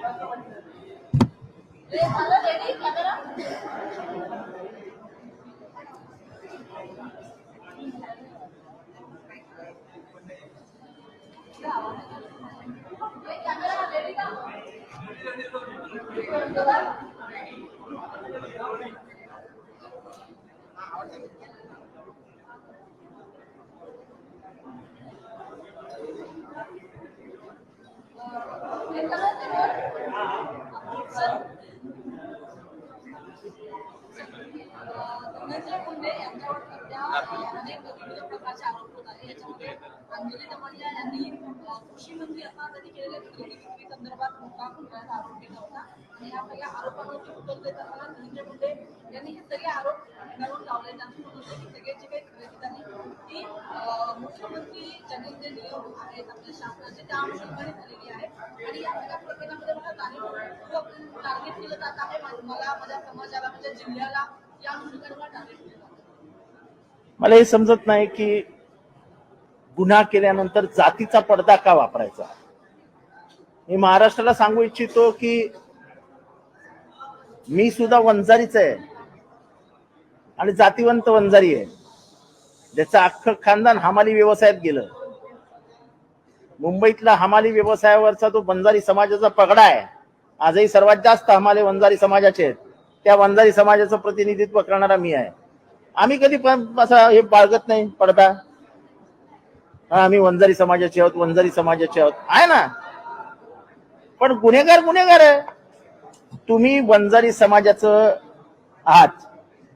धनंजय मुंडे यांच्यावर सध्या अनेक विविध प्रकारचे आरोप होत आहे याच्यामध्ये अंजली दमनिया यांनी अ, कृषी मंत्री असताना त्यांनी केलेल्या खरेदी विक्री संदर्भात मोठा खुलासा आरोप केला होता. या सगळ्या आरोपांवरती उत्तर धनंजय मुंडे यांनी हे सगळे आरोप फेटाळून लावले. त्यांचं की काही खरेदी ती मुख्यमंत्री जे नियम आहेत आपल्या शासनाचे त्या अनुषंगाने झालेली आहे. आणि या सगळ्या प्रकरणामध्ये मला जाणीव टार्गेट केलं जात आहे. मला माझ्या समाजाला माझ्या जिल्ह्याला या अनुषंगाने मला टार्गेट केलं मला हे समजत नाही की गुन्हा केल्यानंतर जातीचा पडदा का वापरायचा? मी महाराष्ट्राला सांगू इच्छितो की मी सुद्धा वंजारीच आहे. आणि जातीवंत वंजारी आहे. ज्याचं अख्खं खानदान हमाली व्यवसायात गेलं. मुंबईतला हमाली व्यवसायावरचा तो वंजारी समाजाचा पगडा आहे. आजही सर्वात जास्त हमाले वंजारी समाजाचे आहेत. त्या वंजारी समाजाचं प्रतिनिधित्व करणारा मी आहे. आम्ही कधी पण असं हे बाळगत नाही पडदा आम्ही वंजारी समाजाचे आहोत वंजारी समाजाचे आहोत. आहे ना? पण गुन्हेगार गुन्हेगार आहे. तुम्ही वंजारी समाजाचं आहात.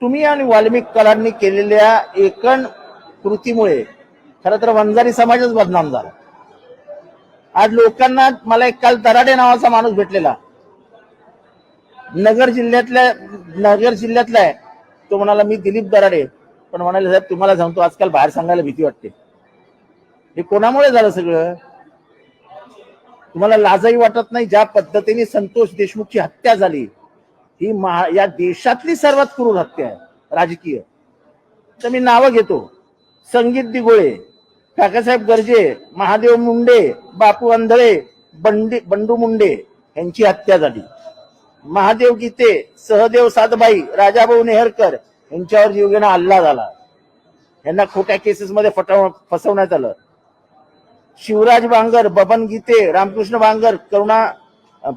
तुम्ही आणि वाल्मिक कलांनी केलेल्या एकण कृतीमुळे खरं तर वंजारी समाजच बदनाम झाला. आज लोकांना मला एक काल दराडे नावाचा माणूस भेटलेला. नगर जिल्ह्यातल्या नगर जिल्ह्यातला आहे. तो म्हणाला मी दिलीप दराडे. पण म्हणाले साहेब तुम्हाला सांगतो आजकाल बाहेर सांगायला भीती वाटते. हे कोणामुळे झालं सगळं? तुम्हाला लाजही वाटत नाही? ज्या पद्धतीने संतोष देशमुखची हत्या झाली ही महा या देशातली सर्वात क्रूर हत्या आहे. राजकीय. तर मी नावं घेतो. संगीत दिगोळे काकासाहेब गर्जे महादेव मुंडे बापू अंधळे बंडी बंडू मुंडे यांची हत्या झाली. महादेव गीते सहदेव सातबाई राजाभाऊ नेहरकर यांच्यावर जीवघेणा हल्ला झाला. यांना खोट्या केसेसमध्ये फटव फसवण्यात आलं. शिवराज बांगर बबन गीते रामकृष्ण बांगर करुणा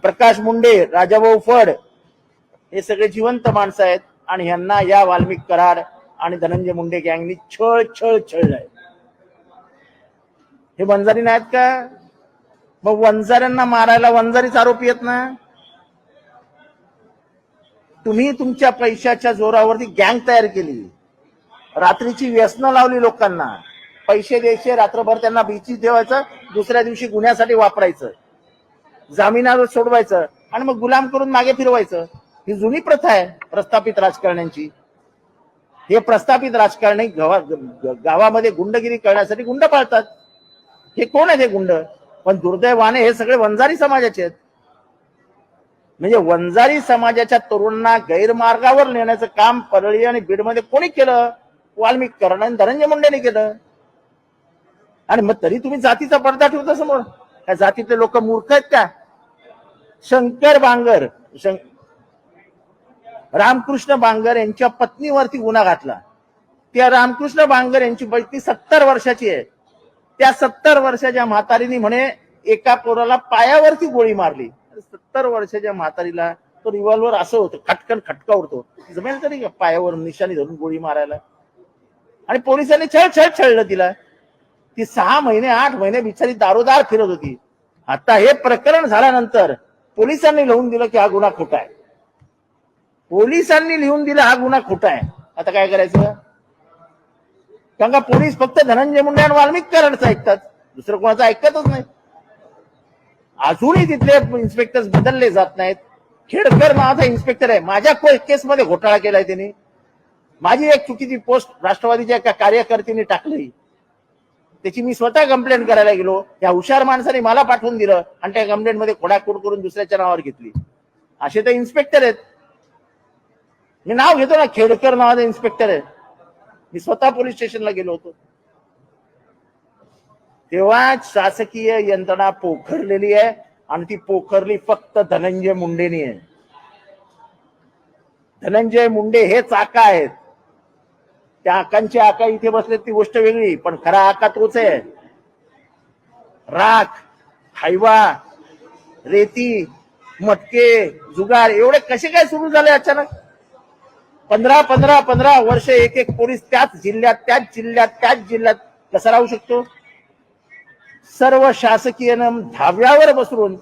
प्रकाश मुंडे राजाभाऊ फड हे सगळे जिवंत माणसं आहेत आणि यांना या वाल्मिक करार आणि धनंजय मुंडे गँगनी छळ छळ छळलाय हे वंजारी नाहीत का? मग वंजाऱ्यांना मारायला वंजारीच आरोपी येत ना? तुम्ही तुमच्या पैशाच्या जोरावरती गँग तयार केली. रात्रीची व्यसनं लावली लोकांना. पैसे द्यायचे रात्रभर त्यांना बीची ठेवायचं दुसऱ्या दिवशी गुन्ह्यासाठी वापरायचं. जामिनावर सोडवायचं आणि मग गुलाम करून मागे फिरवायचं. ही जुनी प्रथा आहे प्रस्थापित राजकारण्यांची. हे प्रस्थापित राजकारणी गावामध्ये गुंडगिरी करण्यासाठी गुंड पाळतात. हे कोण आहेत हे गुंड? पण दुर्दैवाने हे सगळे वंजारी समाजाचे आहेत. म्हणजे वंजारी समाजाच्या तरुणांना गैरमार्गावर नेण्याचं काम परळी आणि बीडमध्ये कोणी केलं? वाल्मिक करण आणि धनंजय मुंडेने केलं. आणि मग तरी तुम्ही जातीचा पडदा ठेवता समोर. त्या जातीतले लोक मूर्ख आहेत का? शंकर बांगर शं... रामकृष्ण बांगर यांच्या पत्नीवरती गुन्हा घातला. त्या रामकृष्ण बांगर यांची बैठकी सत्तर वर्षाची आहे. त्या सत्तर वर्षाच्या म्हातारीने म्हणे एका पोराला पायावरती गोळी मारली. सत्तर वर्षाच्या म्हातारीला तो रिव्हॉल्वर असं होतं खटकन खटका उडतो. जमेल तरी पायावर निशाणी धरून गोळी मारायला? आणि पोलिसांनी छळ छळ छळलं तिला ती सहा महिने आठ महिने बिचारी दारोदार फिरत होती. आता हे प्रकरण झाल्यानंतर पोलिसांनी लिहून दिलं की हा गुन्हा खोटा आहे. पोलिसांनी लिहून दिला हा गुन्हा खोटा आहे. आता काय करायचं? कारण का पोलीस फक्त धनंजय मुंडे आणि वाल्मिक कराडचं ऐकतात. दुसरं कोणाचं ऐकतच नाही. अजूनही तिथले इन्स्पेक्टर बदलले जात नाहीत. खेडकर नावाचा इन्स्पेक्टर आहे. माझ्या केसमध्ये घोटाळा केलाय त्यांनी माझी एक चुकीची पोस्ट राष्ट्रवादीच्या एका कार्यकर्त्यांनी टाकली. त्याची मी स्वतः कंप्लेंट करायला गेलो. त्या हुशार माणसाने मला पाठवून दिलं आणि त्या कंप्लेंटमध्ये खोडाखोड करून दुसऱ्याच्या नावावर घेतली. असे तर इन्स्पेक्टर आहेत. मी नाव घेतो ना खेडकर नावाचा इन्स्पेक्टर आहे. मी स्वतः पोलीस स्टेशनला गेलो होतो. तेव्हा शासकीय यंत्रणा पोखरलेली आहे आणि ती पोखरली फक्त धनंजय मुंडेनी आहे. धनंजय मुंडे हे चाका आहेत. त्या आकांची आका इथे बसले ती गोष्ट वेगळी पण खरा आका तोच आहे. राख हायवा रेती मटके जुगार एवढे कसे काय सुरू झाले अचानक? पंधरा पंधरा पंधरा वर्ष एक एक पोलीस त्याच जिल्ह्यात त्याच जिल्ह्यात त्याच जिल्ह्यात कसा राहू शकतो? सर्व शासकीय धाव्यावर बसरून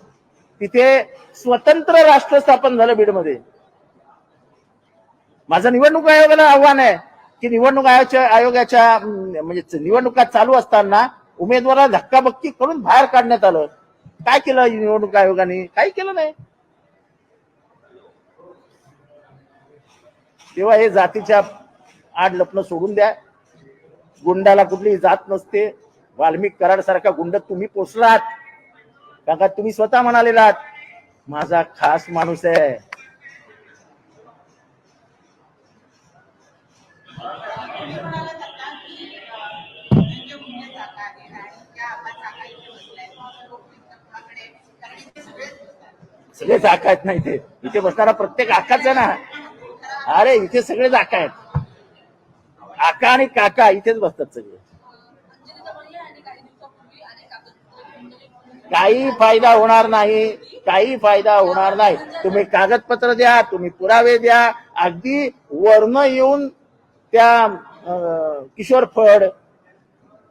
तिथे स्वतंत्र राष्ट्र स्थापन झालं बीडमध्ये. माझं निवडणूक आयोगाला आव्हान आहे. की निवडणूक आयोगाच्या आयोगाच्या म्हणजे निवडणुका चालू असताना उमेदवाराला धक्काबक्की करून बाहेर काढण्यात आलं. काय केलं निवडणूक आयोगाने? काही केलं नाही. तेव्हा हे जातीच्या आड लपणं सोडून द्या. गुंडाला कुठली जात नसते. वाल्मिक कराड सारखा गुंड तुम्ही पोचलात का तुम्ही स्वतः म्हणालेलात माझा खास माणूस आहे. सगळेच आका आहेत ना इथे. इथे बसणारा प्रत्येक आकाच आहे ना. अरे इथे सगळेच आका आहेत. आका आणि काका इथेच बसतात सगळे. काही फायदा होणार नाही. काही फायदा होणार नाही. तुम्ही कागदपत्र द्या तुम्ही पुरावे द्या. अगदी वर्ण येऊन त्या किशोर फड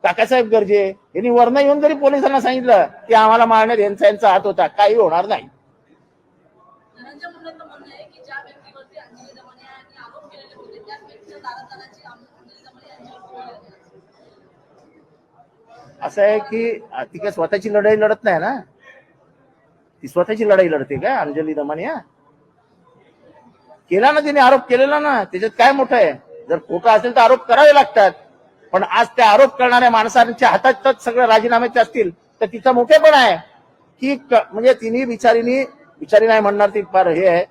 काकासाहेब गर्जे यांनी वर्ण येऊन जरी पोलिसांना सांगितलं की आम्हाला मारण्यात यांचा यांचा हात होता काही होणार नाही धनंजय मुंडेंचं म्हणणं आहे की ज्या व्यक्तीवरती अंजली दमनिया यांनी आरोप केलेले होते त्याच व्यक्तीच्या दारात जाण्याची अंजली दमनिया यांच्यावर वेळ आली आहे. असं आहे की ती काय स्वतःची लढाई लढत नाही ना? ती स्वतःची लढाई लढते का अंजली दमानिया? केला ना तिने आरोप केलेला ना त्याच्यात काय मोठं आहे? जर खोटं असेल तर आरोप करावे लागतात. पण आज त्या आरोप करणाऱ्या माणसांच्या हातातच सगळं राजीनाम्याचे असतील तर तिचं मोठेपण आहे. की म्हणजे तिने बिचारीनी विचारी नाही म्हणणार ती फार हे आहे.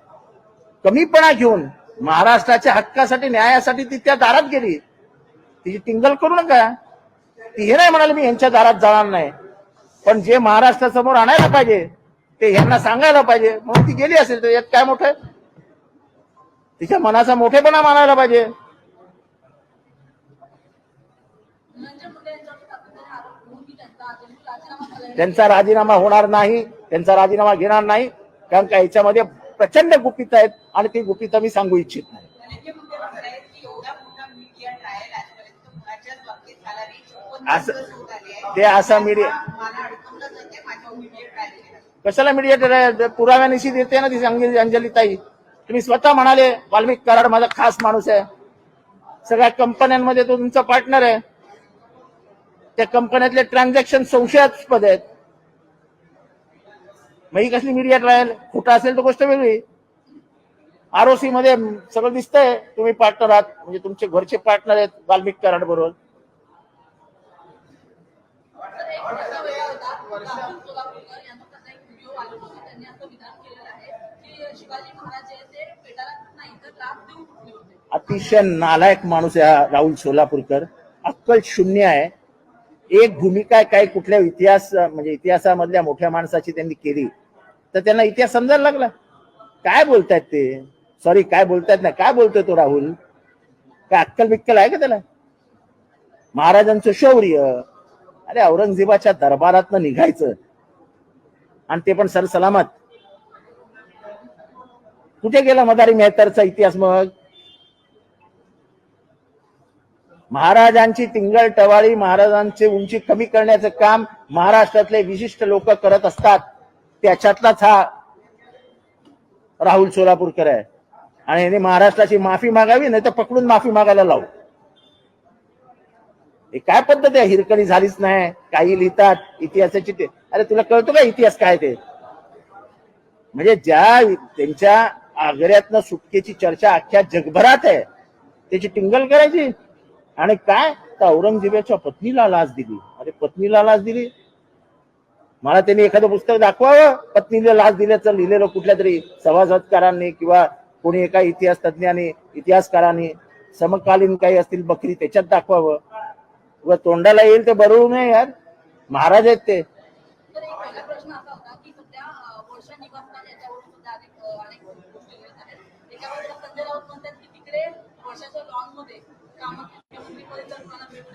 कमीपणा घेऊन महाराष्ट्राच्या हक्कासाठी न्यायासाठी ती त्या दारात गेली. तिची टिंगल करू नका. ती हे नाही म्हणाले मी यांच्या दारात जाणार नाही. पण जे महाराष्ट्रासमोर आणायला पाहिजे ते यांना सांगायला पाहिजे. म्हणून ती गेली असेल तर यात काय मोठं? तिच्या मनाचा मोठेपणा मानायला पाहिजे. त्यांचा राजीनामा त्यांचा राजीनामा होणार नाही त्यांचा राजीनामा घेणार नाही कारण का याच्यामध्ये प्रचंड गुपित आहेत आणि ती गुपित मी सांगू इच्छित नाही. असं- ते असा मीडिया- मीडिया कशाला मीडिया पुराव्यानिशी देते ना ती अंजली ताई तुम्ही स्वतः म्हणाले वाल्मिक कराड माझा खास माणूस आहे. सगळ्या कंपन्यांमध्ये तो तुमचा पार्टनर आहे. त्या कंपन्यातले ट्रान्झॅक्शन संशयास्पद आहेत. मग ही कसली मीडिया ट्रायल खोटा असेल तर गोष्ट वेगळी. आरओसी मध्ये सगळं दिसतंय. तुम्ही पार्टनर आहात. म्हणजे तुमचे घरचे पार्टनर आहेत वाल्मिक कराड बरोबर होता सोलापूरकर यांचा एक व्हिडिओ आला होता त्यांनी असं विधान केलेलं आहे की शिवाजी महाराज जे ते पेटाला नाही तर देऊन उठले होते अतिशय नालायक माणूस आहे हा राहुल सोलापूरकर. अक्कल शून्य आहे. एक भूमिका काय कुठल्या इतिहास म्हणजे इतिहासामधल्या मोठ्या माणसाची त्यांनी केली. तर त्यांना इतिहास समजायला लागला. काय बोलतायत ते? सॉरी काय बोलतायत ना काय बोलतोय तो राहुल? काय अक्कल बिक्कल आहे का त्याला? महाराजांचं शौर्य. अरे औरंगजेबाच्या दरबारातनं निघायचं. आणि ते पण सरसलामत. कुठे गेला मदारी मेहतरचा इतिहास मग? महाराजांची तिंगल टवाळी महाराजांची उंची कमी करण्याचं काम महाराष्ट्रातले विशिष्ट लोक करत असतात. त्याच्यातलाच हा राहुल सोलापूरकर आहे. आणि यांनी महाराष्ट्राची माफी मागावी नाही तर पकडून माफी मागायला लावू. हे काय पद्धत आहे? हिरकणी झालीच नाही. काही लिहितात इतिहासाची ते. अरे तुला कळतो का इतिहास काय ते? म्हणजे ज्या त्यांच्या आग्र्यातनं सुटकेची चर्चा अख्ख्या जगभरात आहे त्याची टिंगल करायची. आणि काय? तर औरंगजेबाच्या पत्नीला लाच दिली. अरे पत्नीला लाच दिली? मला त्यांनी एखादं पुस्तक दाखवावं. पत्नीला लाच दिल्याचं लिहिलेलं कुठल्या तरी सभासदकारांनी किंवा कोणी एका इतिहास तज्ज्ञांनी इतिहासकारांनी समकालीन काही असतील बकरी त्याच्यात दाखवावं. व तोंडाला येईल ते बरोबर नाही यार. महाराज आहेत ते.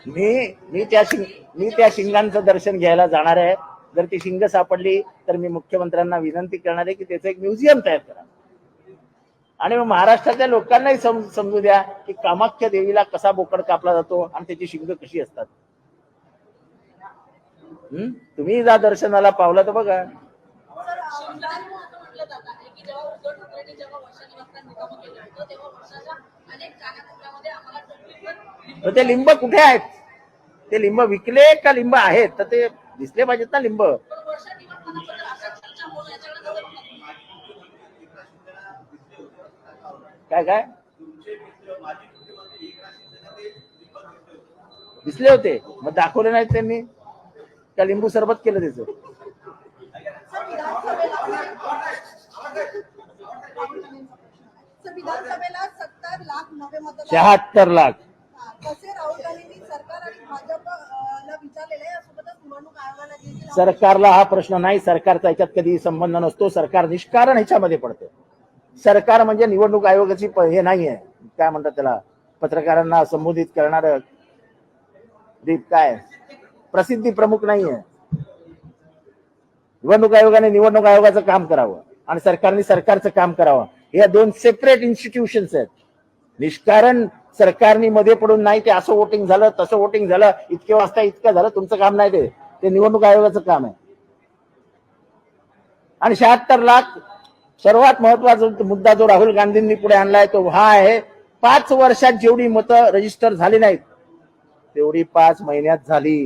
मी मी त्या शिंग मी त्या शिंगांचं दर्शन घ्यायला जाणार आहे. जर ती शिंग सापडली तर मी मुख्यमंत्र्यांना विनंती करणार आहे की त्याचं एक म्युझियम तयार करा. आणि मग महाराष्ट्रातल्या लोकांनाही सम- समजू द्या की कामाख्या देवीला कसा बोकड कापला जातो आणि त्याची शिंग कशी असतात. हम्म? तुम्ही जा दर्शनाला पावला तर बघा. तर ते लिंब कुठे आहेत? ते लिंब विकले का लिंब आहेत? तर ते दिसले पाहिजेत ना लिंब. काय काय? दिसले होते. मग दाखवले नाहीत त्यांनी. का लिंबू सरबत केलं त्याचं. शहात्तर लाख. सरकारला हा प्रश्न नाही. सरकारचा याच्यात कधी संबंध नसतो. सरकार निष्कारण ह्याच्यामध्ये पडतं. सरकार म्हणजे निवडणूक आयोगाची हे नाही आहे काय म्हणतात त्याला? पत्रकारांना संबोधित करणार काय? प्रसिद्धी प्रमुख नाहीये. निवडणूक आयोगाने निवडणूक आयोगाचं काम करावं आणि सरकारने सरकारचं काम करावं. या दोन सेपरेट इन्स्टिट्यूशन्स आहेत. निष्कारण सरकारने मध्ये पडून नाही ते असं वोटिंग झालं तसं वोटिंग झालं इतके वाजता इतकं झालं तुमचं काम नाही ते. ते निवडणूक आयोगाचं काम आहे. आणि शहात्तर लाख सर्वात महत्त्वाचा मुद्दा जो राहुल गांधींनी पुढे आणलाय तो हा आहे पाच वर्षात जेवढी मतं रजिस्टर झाली नाहीत तेवढी पाच महिन्यात झाली.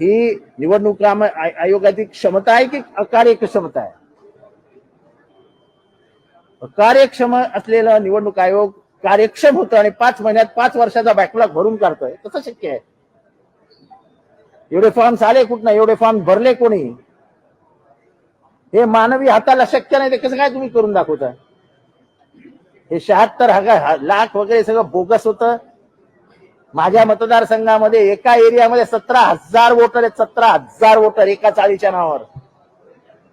ही निवडणूक आयोगाची क्षमता आहे की अकार्यक्षमता आहे? कार्यक्षम असलेलं निवडणूक आयोग कार्यक्षम होतं आणि पाच महिन्यात पाच वर्षाचा बॅकलॉग भरून काढतोय. कसं शक्य आहे. एवढे फॉर्म्स आले कुठं एवढे फॉर्म भरले कोणी? हे मानवी हाताला शक्य नाही ते कसं काय तुम्ही करून दाखवता? हे शहात्तर हजार लाख वगैरे सगळं बोगस होतं. माझ्या मतदारसंघामध्ये एका एरियामध्ये सतरा हजार वोटर आहेत सतरा हजार वोटर एका चाळीच्या नावावर.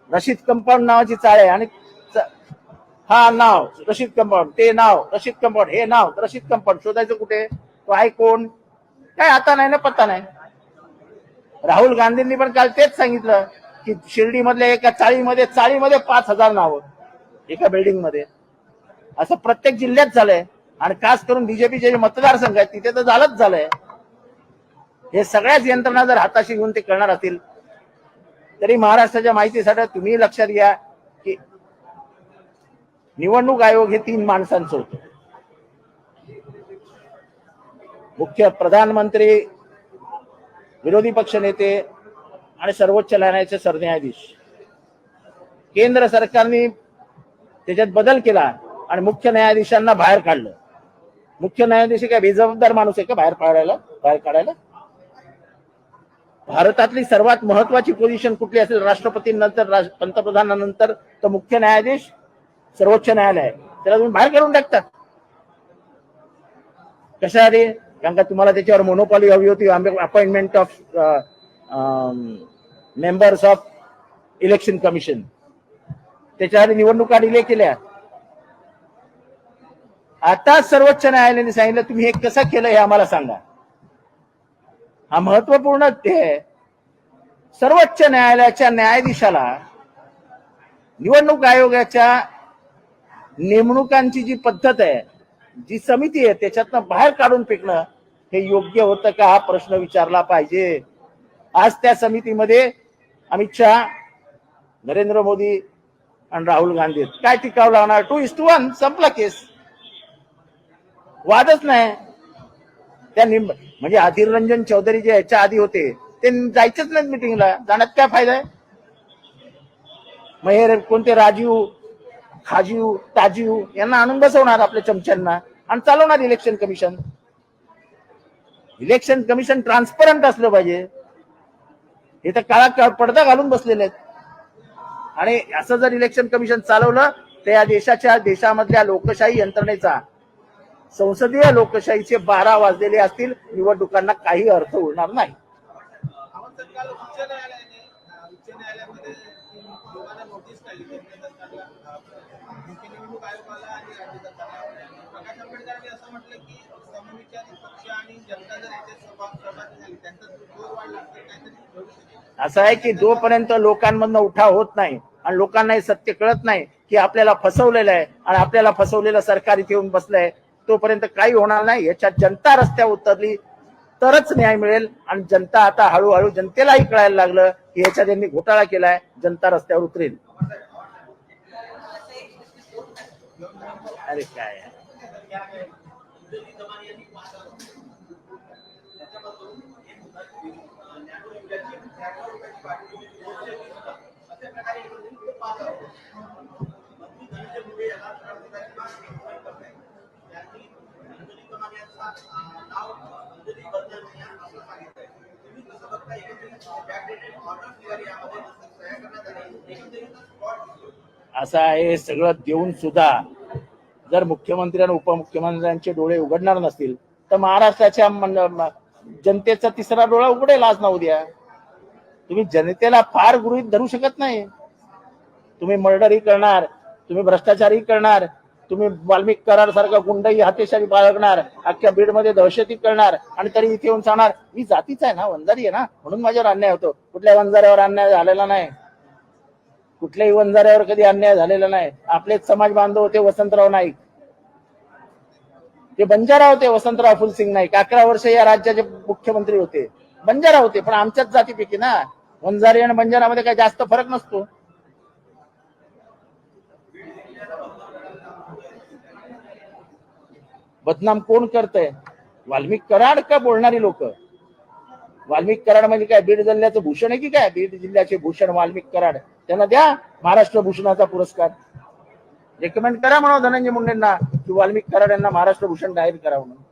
रशीद कंपाऊंड नावाची चाळ आहे आणि हा नाव रशीद कंपाऊंड ते नाव रशीद कंपाऊंड हे नाव रशीद कंपाऊंड शोधायचं कुठे? तो आहे कोण? काय आता नाही ना पत्ता नाही. राहुल गांधींनी पण काल तेच सांगितलं. की शिर्डी एका चाळीमध्ये चाळीमध्ये पाच हजार नावं. एका बिल्डिंगमध्ये असं प्रत्येक जिल्ह्यात झालंय. आणि खास करून बीजेपीचे जे मतदारसंघ आहेत तिथे तर झालंच झालंय. हे सगळ्याच यंत्रणा जर हाताशी घेऊन ते करणार असतील तरी महाराष्ट्राच्या माहितीसाठी तुम्ही लक्षात घ्या की निवडणूक आयोग हे तीन माणसांचं होतं. मुख्य प्रधानमंत्री विरोधी पक्ष नेते आणि सर्वोच्च न्यायालयाचे सरन्यायाधीश. केंद्र सरकारने त्याच्यात बदल केला आणि मुख्य न्यायाधीशांना बाहेर काढलं. मुख्य न्यायाधीश काय बेजबाबदार माणूस आहे का बाहेर काढायला बाहेर काढायला? भारतातली सर्वात महत्वाची पोझिशन कुठली असेल? राष्ट्रपतींनंतर पंतप्रधानानंतर तर मुख्य न्यायाधीश सर्वोच्च न्यायालय त्याला तुम्ही बाहेर काढून टाकता कशासाठी? कारण का तुम्हाला त्याच्यावर मोनोपॉली हवी होती appointment of members of election commission त्याच्यासाठी निवडणुका डिले केल्या. आता सर्वोच्च न्यायालयाने सांगितलं तुम्ही हे कसं केलं हे आम्हाला सांगा. हा महत्त्वपूर्ण ते सर्वोच्च न्यायालयाच्या न्यायाधीशाला निवडणूक आयोगाच्या नेमणुकांची जी पद्धत आहे जी समिती आहे त्याच्यातनं बाहेर काढून फेकणं हे योग्य होतं का हा प्रश्न विचारला पाहिजे. आज त्या समितीमध्ये अमित शहा नरेंद्र मोदी आणि राहुल गांधी काय टिकाव लावणार? टू इस टू वन संपला केस. वादच नाही. त्या निंब म्हणजे अधीर रंजन चौधरी जे याच्या आधी होते ते जायचेच नाहीत मिटिंगला जाण्यात काय फायदा आहे? मग हे कोणते राजीव खाजीव ताजीव यांना आणून बसवणार आपल्या चमच्यांना आणि चालवणार election commission election commission transparent असलं पाहिजे. हे तर काळा पडदा घालून बसलेले आहेत. आणि असं जर इलेक्शन कमिशन चालवलं तर या देशाच्या देशामधल्या लोकशाही यंत्रणेचा संसदीय लोकशाहीचे बारा वाजलेले असतील निवडणुकांना काही अर्थ उरणार नाही आपण काल उच्च न्यायालयाने अं, उच्च न्यायालयामध्ये दोघांना नोटीस झाली केंद्र सरकारला अं, मुख्य निवडणूक आयोगाला आणि राज्य सरकारला प्रकाश आंबेडकरांनी असं म्हटलं की समविचारी पक्ष आणि जनता जर याच्यात सहभागी झाली त्यांचा जोर वाढला तर काहीतरी असं आहे की जोपर्यंत लोकांमधनं उठाव होत नाही आणि लोकांना हे सत्य कळत नाही की आपल्याला फसवलेलं आहे आणि आपल्याला फसवलेलं सरकार इथे येऊन बसलंय तोपर्यंत काही होणार नाही. याच्यात जनता रस्त्यावर उतरली तरच न्याय मिळेल आणि जनता आता हळूहळू जनतेलाही कळायला लागलं की याच्यात यांनी घोटाळा केलाय जनता रस्त्यावर उतरेल. अरे काय असं आहे सगळं देऊन सुद्धा जर मुख्यमंत्री आणि उपमुख्यमंत्र्यांचे डोळे उघडणार नसतील तर महाराष्ट्राच्या जनतेचा तिसरा डोळा उघडेल आज ना उद्या. तुम्ही जनतेला फार गृहित धरू शकत नाही. तुम्ही मर्डरही करणार तुम्ही भ्रष्टाचारही करणार तुम्ही वाल्मिक करार सारखा गुंडही हातेशारी बाळगणार अख्ख्या बीडमध्ये दहशती करणार आणि तरी इथे येऊन सांगणार मी जातीचा आहे ना वंजारी आहे ना म्हणून माझ्यावर अन्याय होतो. कुठल्या वंजाऱ्यावर अन्याय झालेला नाही. कुठल्याही वंजाऱ्यावर कधी अन्याय झालेला नाही. आपलेच समाज बांधव होते वसंतराव नाईक. ते बंजारा होते वसंतराव फुलसिंग नाईक. अकरा वर्ष या राज्याचे मुख्यमंत्री होते. बंजारा होते पण आमच्याच जातीपैकी ना. वंजारी आणि बंजारामध्ये काही जास्त फरक नसतो. बदनाम कोण करतंय? वाल्मिक कराड का बोलणारी लोक? वाल्मिक कराड म्हणजे काय बीड जिल्ह्याचं भूषण आहे की काय? बीड जिल्ह्याचे भूषण वाल्मिक कराड. त्यांना द्या महाराष्ट्र भूषणाचा पुरस्कार. रेकमेंड करा म्हणा धनंजय मुंडेंना की वाल्मिक कराड यांना महाराष्ट्र भूषण जाहीर करा म्हणून.